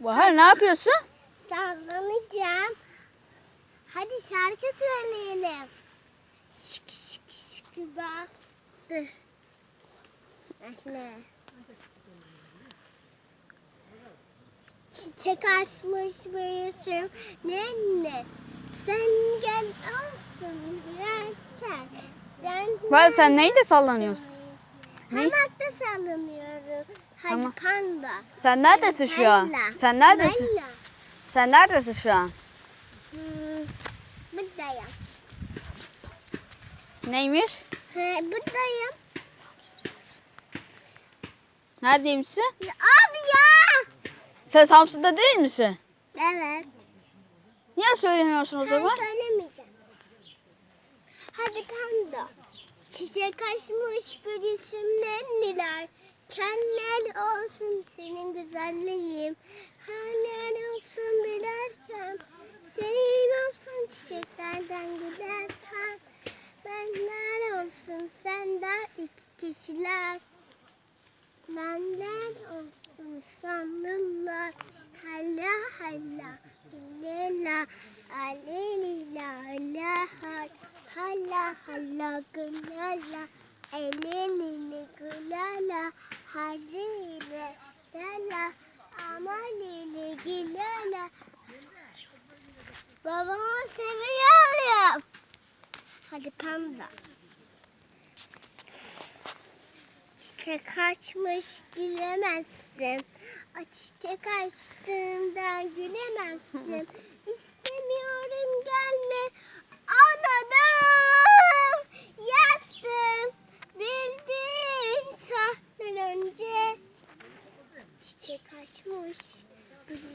Bahar ne yapıyorsun? Sallanacağım. Hadi şarkı söyleyelim. Şık şık şık bak. Dur. Başla. Çiçek açmış büyüsüm nenne. Sen gel olsun dilerken. Sen Bahar sen neyle sallanıyorsun? Ne? Hamakta sallanıyorum. Hadi Tamam. panda. Sen neredesin şu an? Sen neredesin? Layla. Sen neredesin şu an? Hmm, buradayım. Neymiş? He, buradayım. Neredeymişsin? Ya, abi ya. Sen Samsun'da değil misin? Evet. Niye söylemiyorsun o Ben zaman? söylemeyeceğim. Hadi panda. Çiçek açmış gülüşümden niler. Keller olsun senin güzelliğin. Haller olsun bilerken. Senin olsun çiçeklerden giderken. Benler olsun senden iki kişiler. Benden olsun sanırlar. Halla halla gülala. Elini gülala. Hazine. Lala. Amanini gülala. Babamı seviyorum. Hadi panda. Çiçek açmış gülemezsin. Çiçek açtığında gülemezsin. İstemiyorum Çiçek açmış